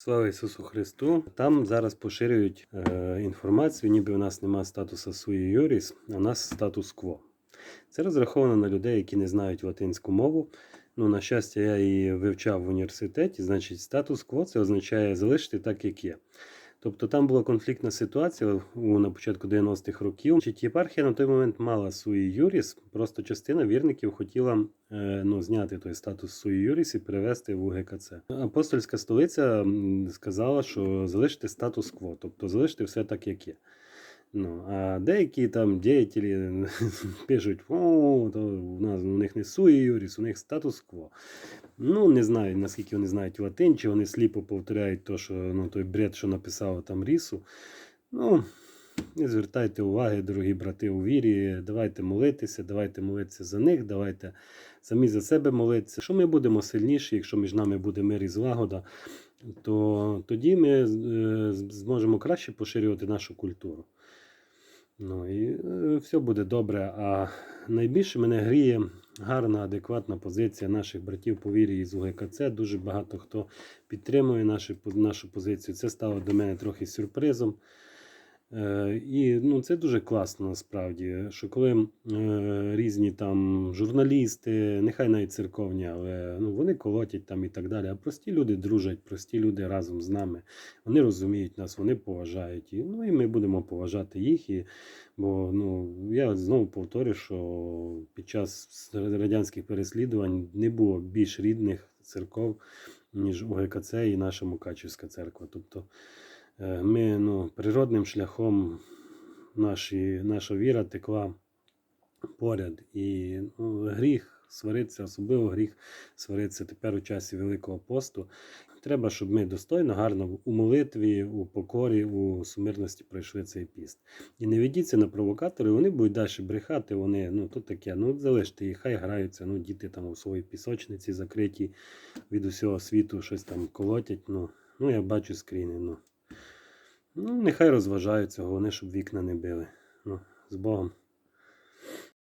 Слава Ісусу Христу! Там зараз поширюють е, інформацію, ніби у нас немає статусу суї юріс, а у нас статус-кво. Це розраховано на людей, які не знають латинську мову. Ну, на щастя, я її вивчав в університеті. Значить, статус-кво це означає залишити так, як є. Тобто там була конфліктна ситуація на початку 90-х років. Значить, єпархія на той момент мала суї юріс, просто частина вірників хотіла е, ну, зняти той статус суї юріс і перевести в УГКЦ. Апостольська столиця сказала, що залишити статус-кво, тобто залишити все так, як є. Ну, а деякі там діятелі пишуть, о, то у нас у них не суї юріс, у них статус-кво. Ну, не знаю, наскільки вони знають латин, чи вони сліпо повторяють то, що, ну, той бред, що написав там Рісу. Ну, не звертайте уваги, дорогі брати у вірі. Давайте молитися, давайте молитися за них, давайте самі за себе молитися. Що ми будемо сильніші, якщо між нами буде мир і злагода, то тоді ми е, зможемо краще поширювати нашу культуру. Ну і е, все буде добре. А найбільше мене гріє гарна, адекватна позиція наших братів по вірі із УГКЦ. Дуже багато хто підтримує нашу, нашу позицію. Це стало до мене трохи сюрпризом. Е, І ну, це дуже класно насправді, що коли е, різні там журналісти, нехай навіть церковні, але ну, вони колотять там і так далі. А прості люди дружать, прості люди разом з нами. Вони розуміють нас, вони поважають. І, ну, і ми будемо поважати їх. І, бо ну, я знову повторю, що під час радянських переслідувань не було більш рідних церков, ніж УГКЦ і наша Мукачівська церква. Тобто Ми ну, природним шляхом наші, наша віра текла поряд. І ну, гріх сваритися, особливо гріх сваритися тепер у часі Великого посту. Треба, щоб ми достойно, гарно у молитві, у покорі, у сумирності пройшли цей піст. І не ведіться на провокатори, вони будуть далі брехати, вони, ну то таке, ну залиште їх, хай граються, ну діти там у своїй пісочниці закриті від усього світу, щось там колотять. Ну, ну я бачу скріни. Ну. Ну, нехай розважаються, головне, щоб вікна не били. Ну, з Богом.